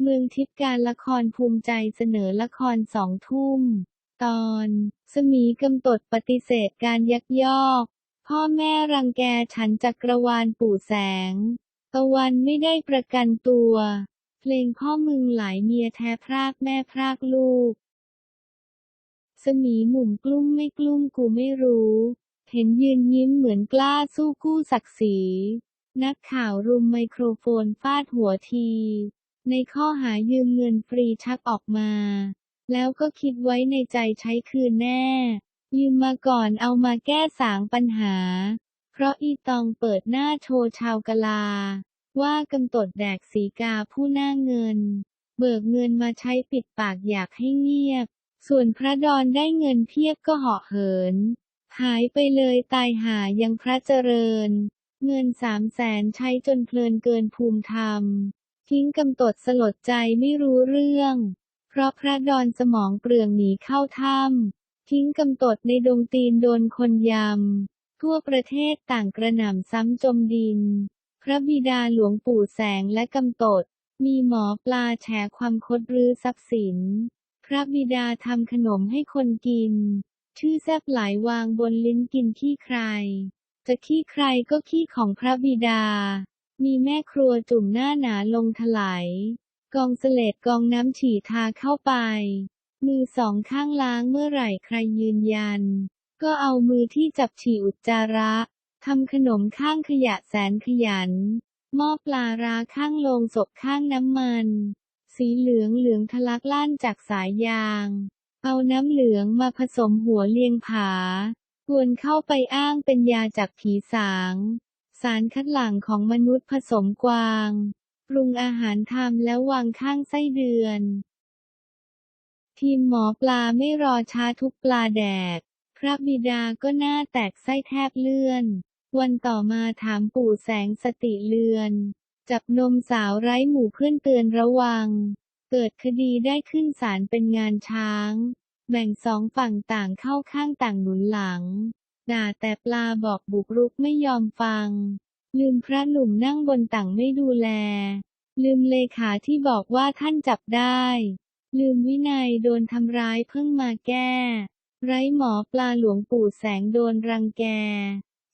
เมืองทิพย์การละครภูมิใจเสนอละครสองทุ่ม ตอน สมีกำตดปฏิเสธการยักยอก พ่อแม่รังแกฉันจักรวาลปู่แสง ตะวันไม่ได้ประกันตัว เพลงพ่อมึงหลายเมียแท้พรากแม่พรากลูก สมีหมุ่มกลุ้มไม่กลุ้มกูไม่รู้ เห็นยืนยิ้มเหมือนกล้าสู้กู้ศักดิ์ศรี นักข่าวรุมไมโครโฟนฟาดหัวที ในข้อหายืมเงินฟรีชักออกมา แล้วก็คิดไว้ในใจใช้คืนแน่ ยืมมาก่อนเอามาแก้สางปัญหา เพราะอีตองเปิดหน้าโชว์ชาวกลา ว่ากำตดแดกสีกาผู้หน้าเงิน เบิกเงินมาใช้ปิดปากอยากให้เงียบ ส่วนพระดอนได้เงินเพียบก็เหาะเหิน หายไปเลยตายหายังพระเจริญ เงินสามแสนใช้จนเพลินเกินภูมิธรรม ทิ้งกำตดสลดใจไม่รู้เรื่อง เพราะพระดอนสมองเปลืองหนีเข้าถ้ำทิ้งกำตดในดงตีนโดนคนยำ ทั่วประเทศต่างกระหน่ำซ้ำจมดิน พระบิดาหลวงปู่แสงและกำตด มีหมอปลาแฉความคดรื้อทรัพย์สิน พระบิดาทำขนมให้คนกิน ชื่อแซบหลายวางบนลิ้นกินขี้ใคร จะขี้ใครก็ขี้ของพระบิดา มีแม่ครัวจุ่มหน้าหนาลงถลายกองเสลดกองน้ำฉี่ทาเข้าไป มือสองข้างล้างเมื่อไหร่ใครยืนยัน ก็เอามือที่จับฉี่อุจจาระทำขนมข้างขยะแสนขยัน หม้อปลาราข้างลงศพข้างน้ำมัน สีเหลืองเหลืองทะลักลั่นจากสายยาง เอาน้ำเหลืองมาผสมหัวเลียงผากวนเข้าไปอ้างเป็นยาจากผีสาง สารคัดหลั่งของมนุษย์ผสมกวาง ปรุงอาหารทำแล้ววางข้างไส้เดือน ทีมหมอปลาไม่รอช้าทุกปลาแดก พระบิดาก็หน้าแตกไส้แทบเลื่อน วันต่อมาถามปู่แสงสติเลือน จับนมสาวไร้หมู่เพื่อนเตือนระวัง เกิดคดีได้ขึ้นศาลเป็นงานช้าง แบ่งสองฝั่งต่างเข้าข้างต่างหนุนหลังด่าแต่ปลาบอกบุกรุกไม่ยอมฟัง ลืมพระหนุ่มนั่งบนต่างไม่ดูแล ลืมเลขาที่บอกว่าท่านจับได้ ลืมวินัยโดนทำร้ายเพิ่งมาแก้ ไร้หมอปลาหลวงปู่แสงโดนรังแก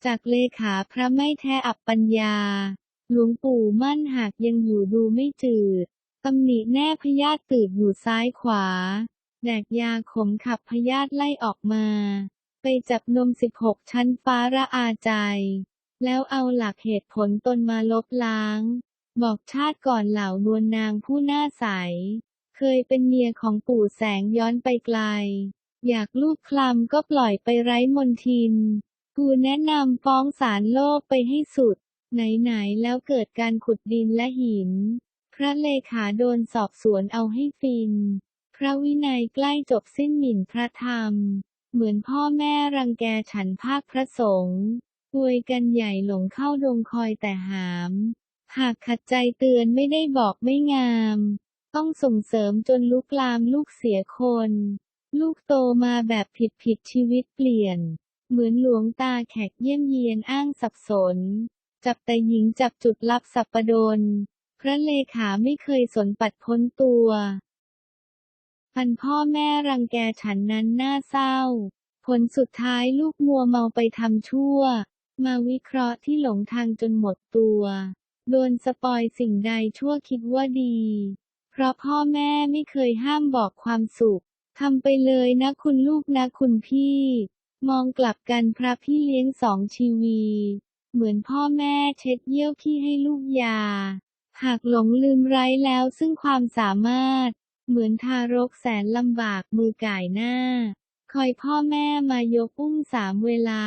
จากเลขาพระไม่แท้อับปัญญา หลวงปู่มั่นหากยังอยู่ดูไม่จืดตำหนิแน่พยาธิตืดอยู่ซ้ายขวา แดกยาขมขับพยาธิไล่ออกมา ไปจับนม16ชั้นฟ้าระอาใจ แล้วเอาหลักเหตุผลตนมาลบล้าง บอกชาติก่อนเหล่านวลนางผู้น่าใส เคยเป็นเมียของปู่แสงย้อนไปไกล อยากลูกคลำก็ปล่อยไปไร้มนทิน กูแนะนำฟ้องศาลโลกไปให้สุด ไหนๆแล้วเกิดการขุดดินและหิน พระเลขาโดนสอบสวนเอาให้ฟิน พระวินัยใกล้จบสิ้นหมิ่นพระธรรม เหมือนพ่อแม่รังแกฉันภาคพระสงฆ์ อวยกันใหญ่หลงเข้าดงคอยแต่หาม หากขัดใจเตือนไม่ได้บอกไม่งาม ต้องส่งเสริมจนลุกลามลูกเสียคน ลูกโตมาแบบผิดผิดชีวิตเปลี่ยน เหมือนหลวงตาแขกเยี่ยมเยียนอ้างสับสน จับแต่หญิงจับจุดลับสับปะดน พระเลขาไม่เคยสนปัดพ้นตัวพันพ่อแม่รังแกฉันนั้นน่าเศร้า ผลสุดท้ายลูกมัวเมาไปทำชั่ว มาวิเคราะห์ที่หลงทางจนหมดตัว โดนสปอยสิ่งใดชั่วคิดว่าดี เพราะพ่อแม่ไม่เคยห้ามบอกความสุขทำไปเลยนะคุณลูกนะคุณพี่ มองกลับกันพระพี่เลี้ยงสองชีวี เหมือนพ่อแม่เช็ดเยี่ยวขี้ให้ลูกยา หากหลงลืมไร้แล้วซึ่งความสามารถ เหมือนทารกแสนลำบากมือก่ายหน้า คอยพ่อแม่มายกอุ้มสามเวลา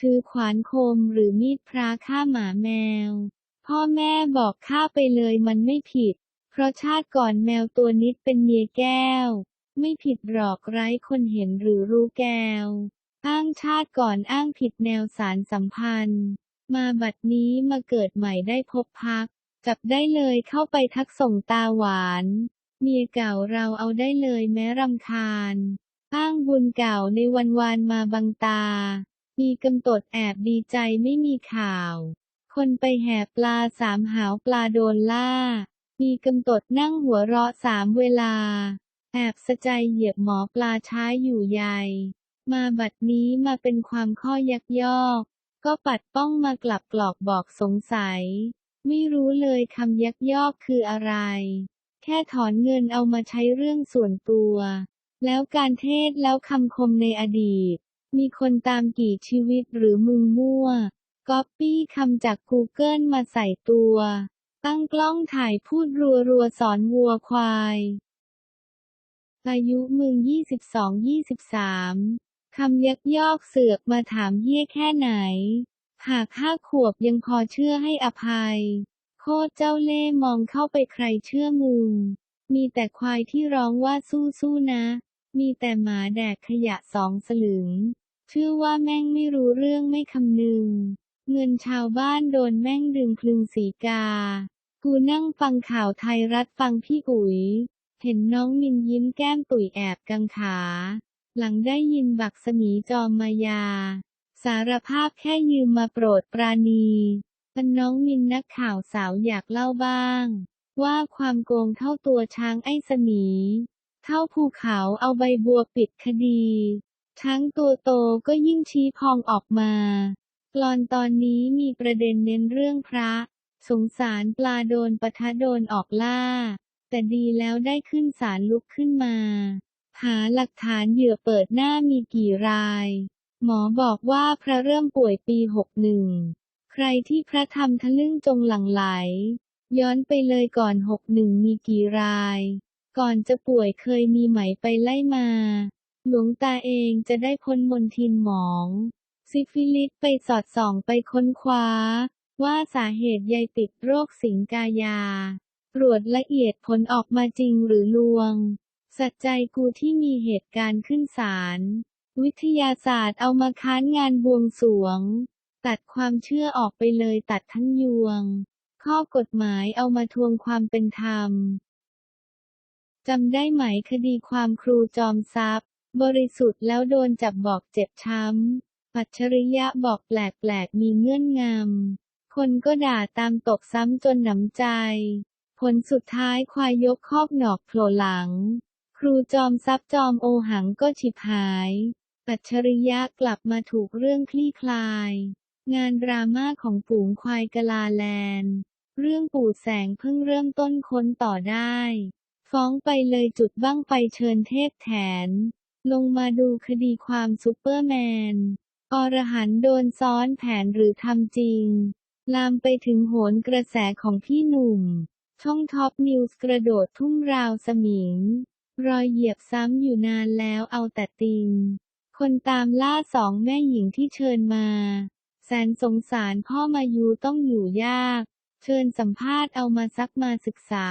ถือขวานคมหรือมีดพระฆ่าหมาแมว พ่อแม่บอกฆ่าไปเลยมันไม่ผิด เพราะชาติก่อนแมวตัวนิดเป็นเมียแก้ว ไม่ผิดหรอกไร้คนเห็นหรือรู้แก้ว อ้างชาติก่อนอ้างผิดแนวสารสัมพันธ์ มาบัดนี้มาเกิดใหม่ได้พบพัก จับได้เลยเข้าไปทักส่งตาหวานเมียเก่าเราเอาได้เลยแม้รำคาญ อ้างบุญเก่าในวันวานมาบังตา มีกำตดแอบดีใจไม่มีข่าว คนไปแห่ปลาสามหาวปลาโดนล่า มีกำตดนั่งหัวเราะสามเวลา แอบสะใจเหยียบหมอปลาช้าอยู่ใหญ่มาบัดนี้มาเป็นความข้อยักยอก ก็ปัดป้องมากลับกรอกบอกสงสัย ไม่รู้เลยคำยักยอกคืออะไร แค่ถอนเงินเอามาใช้เรื่องส่วนตัว แล้วการเทศแล้วคำคมในอดีต มีคนตามกี่ชีวิตหรือมึงมั่ว ก๊อปปี้คำจาก Google มาใส่ตัว ตั้งกล้องถ่ายพูดรัวๆสอนวัวควาย อายุมึง 22-23 คำยักยอกเสือกมาถามเยี่ยแค่ไหน หากห้าขวบยังพอเชื่อให้อภัย โคตรเจ้าเล่มองเข้าไปใครเชื่อมึง มีแต่ควายที่ร้องว่าสู้ๆนะมีแต่หมาแดกขยะสองสลึง ชื่อว่าแม่งไม่รู้เรื่องไม่คำนึง เงินชาวบ้านโดนแม่งดึงคลึงสีกา กูนั่งฟังข่าวไทยรัฐฟังพี่อุ๋ย เห็นน้องมินยิ้มแก้มตุ๋ยแอบกังขา หลังได้ยินบักสมีจอมมายา สารภาพแค่ยืมมาโปรดปราณีปันน้องมินนักข่าวสาวอยากเล่าบ้าง ว่าความโกงเท่าตัวช้างไอ้สมี เท่าภูเขาเอาใบบัวปิดคดี ช้างตัวโตก็ยิ่งชี้พองออกมา กลอนตอนนี้มีประเด็นเน้นเรื่องพระ สงสารปลาโดนปะทะโดนออกล่า แต่ดีแล้วได้ขึ้นศาลลุกขึ้นมา หาหลักฐานเหยื่อเปิดหน้ามีกี่ราย หมอบอกว่าพระเริ่มป่วยปี61ใครที่พระทำทะลึ่งจงหลังไหล ย้อนไปเลยก่อน61มีกี่ราย ก่อนจะป่วยเคยมีไหมไปไล่มา หลวงตาเองจะได้พ้นมนทินหมอง ซิฟิลิสไปสอดส่องไปค้นคว้า ว่าสาเหตุใยติดโรคสิงกายา ตรวจละเอียดผลออกมาจริงหรือลวง สัจใจกูที่มีเหตุการณ์ขึ้นศาลวิทยาศาสตร์เอามาค้านงานบวงสวง ตัดความเชื่อออกไปเลยตัดทั้งยวง ข้อกฎหมายเอามาทวงความเป็นธรรมจำได้ไหมคดีความครูจอมทรัพย์ บริสุทธิ์แล้วโดนจับบอกเจ็บช้ำ ปัจฉริยะบอกแปลกๆ มีเงื่อนงำ คนก็ด่าตามตกซ้ำจนหนำใจ ผลสุดท้ายควายยกคอกหนอกโผล่หลัง ครูจอมทรัพย์จอมโอหังก็ฉิบหาย ปัจฉริยะกลับมาถูกเรื่องคลี่คลาย งานดราม่าของฝูงควายกะลาแลนด์ เรื่องปู่แสงเพิ่งเริ่มต้นค้นต่อได้ ฟ้องไปเลยจุดบ้างไฟเชิญเทพแถน ลงมาดูคดีความซูเปอร์แมน อรหันต์โดนซ้อนแผนหรือทำจริง ลามไปถึงโหนกระแสของพี่หนุ่ม ช่องท็อปนิวส์กระโดดทุ่มราวสมิง รอยเหยียบซ้ำอยู่นานแล้วเอาแต่ติง คนตามล่าสองแม่หญิงที่เชิญมา แสนสงสารพ่อมายูต้องอยู่ยาก เชิญสัมภาษณ์เอามาซักมาศึกษา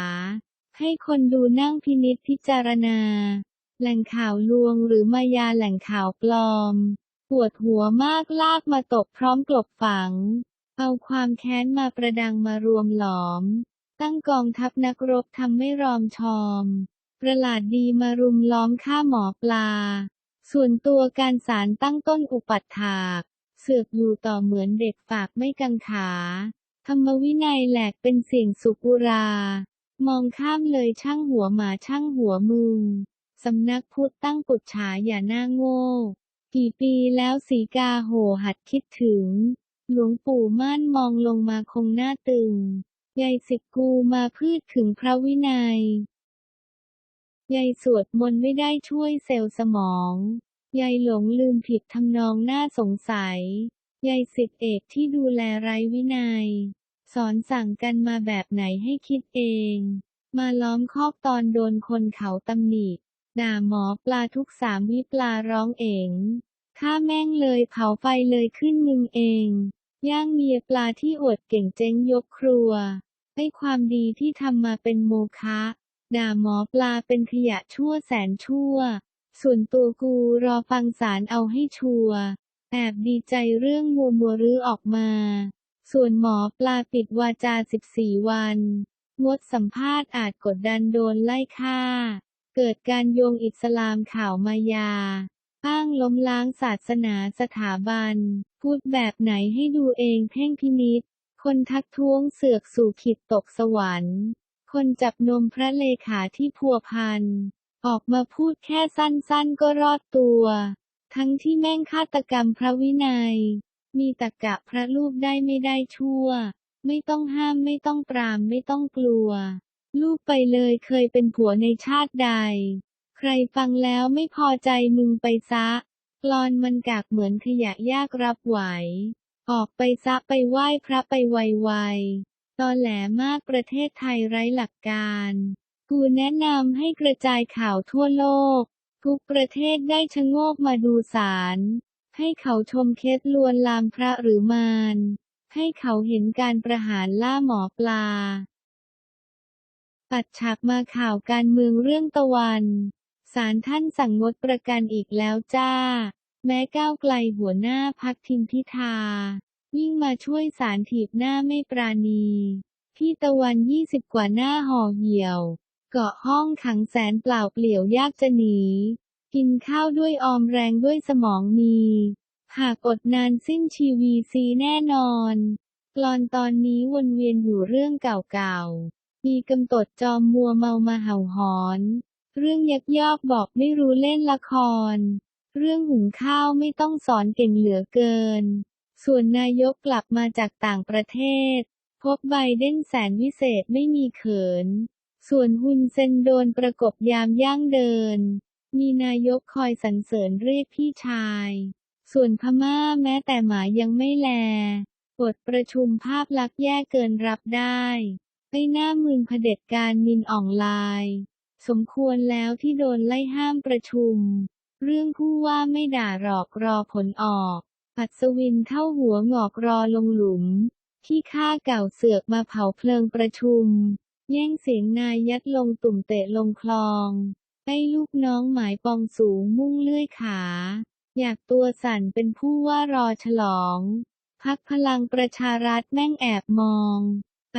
ให้คนดูนั่งพินิจพิจารณา แหล่งข่าวลวงหรือมายาแหล่งข่าวปลอม ปวดหัวมากลากมาตกพร้อมกลบฝัง เอาความแค้นมาประดังมารวมหลอม ตั้งกองทัพนักรบทำไม่รอมชอม ประหลาดดีมารุมล้อมฆ่าหมอปลา ส่วนตัวการสารตั้งต้นอุปัฏฐากเสือกอยู่ต่อเหมือนเด็กฝากไม่กังขา ธรรมวินัยแหลกเป็นเสียงสุกุรา มองข้ามเลยช่างหัวหมาช่างหัวมึง สำนักพุทธตั้งปุจฉาอย่าหน้าโง่ กี่ปีแล้วสีกาโหหัดคิดถึง หลวงปู่ม่านมองลงมาคงหน้าตึง ยายสิกูมาพืชถึงพระวินัย ยายสวดมนต์ไม่ได้ช่วยเซลล์สมอง ยายหลงลืมผิดทำนองน่าสงสัย ยายสิทธิเอกที่ดูแลไรวินัย สอนสั่งกันมาแบบไหนให้คิดเองมาล้อมคอกตอนโดนคนเขาตำหนิ ด่าหมอปลาทุกสามวิปลาร้องเองข้าแม่งเลยเผาไฟเลยขึ้นมึงเอง ย่างเมียปลาที่อวดเก่งเจ๊งยกครัว ให้ความดีที่ทำมาเป็นโมฆะด่าหมอปลาเป็นขยะชั่วแสนชั่ว ส่วนตัวกูรอฟังสารเอาให้ชัว แอบดีใจเรื่องมัวมัวรื้อออกมา ส่วนหมอปลาปิดวาจา 14 วัน งดสัมภาษณ์อาจกดดันโดนไล่ฆ่า เกิดการโยงอิสลามข่าวมายา อ้างล้มล้างศาสนาสถาบัน พูดแบบไหนให้ดูเองเพ่งพินิษคนทักท้วงเสือกสู่ขิดตกสวรรค์ คนจับนมพระเลขาที่พัวพัน ออกมาพูดแค่สั้นๆก็รอดตัว ทั้งที่แม่งฆาตกรรมพระวินัย มีตะกะพระลูกได้ไม่ได้ชั่ว ไม่ต้องห้ามไม่ต้องปรามไม่ต้องกลัว ลูกไปเลยเคยเป็นผัวในชาติใด ใครฟังแล้วไม่พอใจมึงไปซะกลอนมันกากเหมือนขยะยากรับไหว ออกไปซะไปไหว้พระไปไวๆตอนแหลมากประเทศไทยไร้หลักการ กูแนะนำให้กระจายข่าวทั่วโลก ทุกประเทศได้ชะโงกมาดูสารให้เขาชมเคสลวนลามพระหรือมาร ให้เขาเห็นการประหารล่าหมอปลา ตัดฉากมาข่าวการเมืองเรื่องตะวันศาลท่านสั่งงดประกันอีกแล้วจ้า แม้ก้าวไกลหัวหน้าพักทิมพิธา ยิ่งมาช่วยสารถีบหน้าไม่ปราณีพี่ตะวันยี่สิบกว่าหน้าห่อเหี่ยว เกาะห้องขังแสนเปล่าเปลี่ยวยากจะหนี กินข้าวด้วยออมแรงด้วยสมองมี หากอดนานสิ้นชีวีซีแน่นอน กลอนตอนนี้วนเวียนอยู่เรื่องเก่าๆ มีกำตดจอมมัวเมามาเห่าหอน เรื่องยักยอกบอกไม่รู้เล่นละคร เรื่องหุงข้าวไม่ต้องสอนเก่งเหลือเกิน ส่วนนายกกลับมาจากต่างประเทศ พบไบเดนแสนวิเศษไม่มีเขิน ส่วนฮุนเซนโดนประกบยามย่างเดิน มีนายกคอยสรรเสริญเรียกพี่ชาย ส่วนพม่าแม้แต่หมายังไม่แลบทประชุมภาพลักษณ์แย่เกินรับได้ ไอ้หน้ามึนเผด็จการมินอ่องลาย สมควรแล้วที่โดนไล่ห้ามประชุม เรื่องผู้ว่าไม่ด่าหรอกรอผลออก ปัสวินเข้าหัวงอกรอลงหลุมที่ข้าเก่าเสือกมาเผาเพลิงประชุม แย่งเสียงนายยัดลงตุ่มเตะลงคลองไอ้ลูกน้องหมายปองสูงมุ่งเลื่อยขา อยากตัวสั่นเป็นผู้ว่ารอฉลอง พักพลังประชารัฐแม่งแอบมอง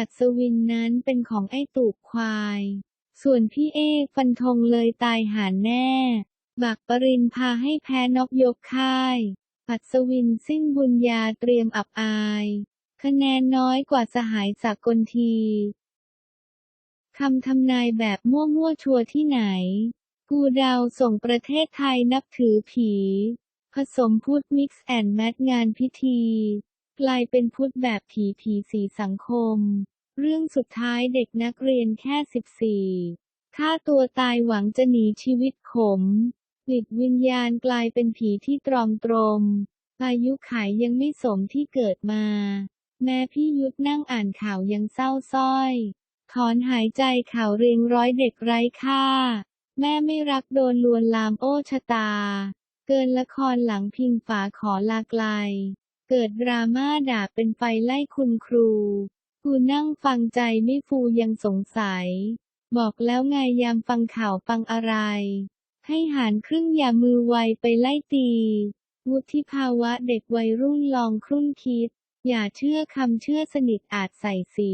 ปัสวินนั้นเป็นของไอ้ตูบควาย ส่วนพี่เอกฟันธงเลยตายหาแน่ บักปรินพาให้แพ้นกยกค่ายปัสวินสิ้นบุญญาเตรียมอับอาย คะแนนน้อยกว่าสหายสากลทีคำทำนายแบบมั่วๆชัวที่ไหน กูเดาวส่งประเทศไทยนับถือผี ผสมพุทธมิกซ์แอนด์แมทงานพิธี กลายเป็นพุทธแบบผีผีสีสังคม เรื่องสุดท้ายเด็กนักเรียนแค่ 14ฆ่าตัวตายหวังจะหนีชีวิตขมปลิดวิญญาณกลายเป็นผีที่ตรอมตรม อายุขายยังไม่สมที่เกิดมา แม้พี่ยุทธนั่งอ่านข่าวยังเศร้าส้อย ถอนหายใจข่าวเรียงร้อยเด็กไร้ค่า แม่ไม่รักโดนลวนลามโอ้ชะตา เกินละครหลังพิงฝาขอลาไกล เกิดดราม่าด่าเป็นไฟไล่คุณครู กูนั่งฟังใจไม่ฟูยังสงสัย บอกแล้วไงยามฟังข่าวฟังอะไร ให้หารครึ่งอย่ามือไวไปไล่ตี วุฒิภาวะเด็กวัยรุ่นลองครุ่นคิด อย่าเชื่อคำเชื่อสนิทอาจใส่สี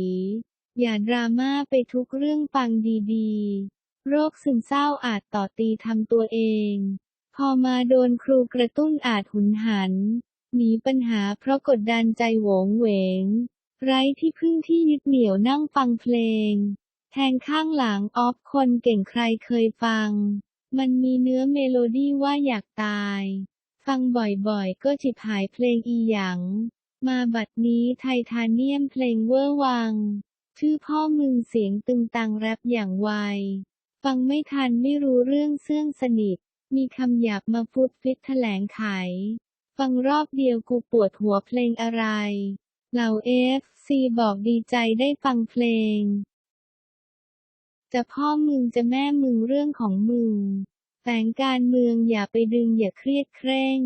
อย่าดราม่าไปทุกเรื่องฟังดีๆ โรคซึมเศร้าอาจต่อตีทำตัวเอง พอมาโดนครูกระตุ้นอาจหุนหัน หนีปัญหาเพราะกดดันใจโหวงเหวง ไร้ที่พึ่งที่ยึดเหนี่ยวนั่งฟังเพลง แทงข้างหลังออฟคนเก่งใครเคยฟัง มันมีเนื้อเมโลดี้ว่าอยากตาย ฟังบ่อยๆ ก็จิบหายเพลงอีหยัง มาบัดนี้ไททาเนียมเพลงเวอร์วัง ชื่อพ่อมึงเสียงตึงตังแรปอย่างไว ฟังไม่ทันไม่รู้เรื่องเสื่องสนิท มีคำหยาบมาฟุดฟิตแถลงไข ฟังรอบเดียวกูปวดหัวเพลงอะไร เหล่าเอฟซีบอกดีใจได้ฟังเพลง จะพ่อมึงจะแม่มึงเรื่องของมึงแฝงการเมืองอย่าไปดึงอย่าเครียดเคร่ง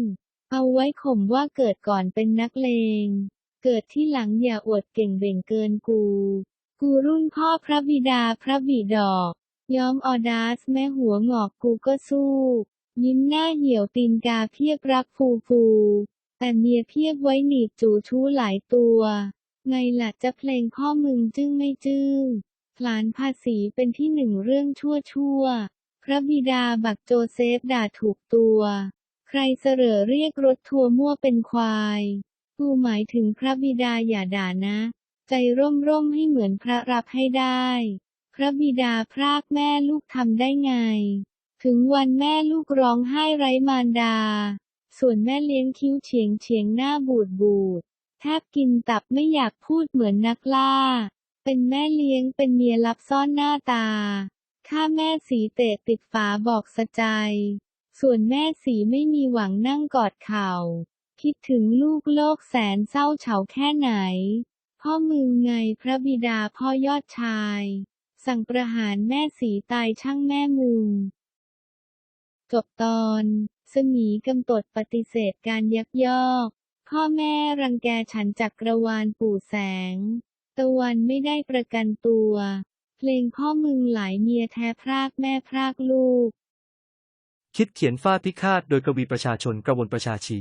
เอาไว้ข่มว่าเกิดก่อนเป็นนักเลง เกิดที่หลังอย่าอวดเก่งเบ่งเกินกู กูรุ่นพ่อพระบิดาพระบิดอก ย้อมออดาสแม่หัวงอกกูก็สู้ ยิ้มหน้าเหี่ยวตีนกาเพียบรักฟูฟู แต่เมียเพียบไว้หนีบจูชู้หลายตัว ไงล่ะจะเพลงพ่อมึงจึ้งไม่จึ้งผลานภาษีเป็นที่หนึ่งเรื่องชั่วชั่ว พระบิดาบักโจเซฟด่าถูกตัว ใครเสรอเรียกรถทัวร์มั่วเป็นควายกูหมายถึงพระบิดาอย่าด่านะ ใจร่มร่มให้เหมือนพระรับให้ได้ พระบิดาพรากแม่ลูกทำได้ไง ถึงวันแม่ลูกร้องไห้ไร้มารดา ส่วนแม่เลี้ยงคิ้วเฉียงเฉียงหน้าบูดบูด แทบกินตับไม่อยากพูดเหมือนนักล่า เป็นแม่เลี้ยงเป็นเมียลับซ่อนหน้าตา ข้าแม่สีเตะติดฝาบอกสะใจ ส่วนแม่สีไม่มีหวังนั่งกอดเข่า คิดถึงลูกโลกแสนเศร้าเฉาแค่ไหน พ่อมึงไงพระบิดาพ่อยอดชาย สั่งประหารแม่สีตายช่างแม่มึง จบตอนสมีกำตดปฏิเสธการยักยอก พ่อแม่รังแกฉันจากกระวานปู่แสง ตะวันไม่ได้ประกันตัว เพลงพ่อมึงหลายเมียแท้พรากแม่พรากลูก คิดเขียนฟาดพิฆาตโดยกวีประชาชนกระวนประชาชี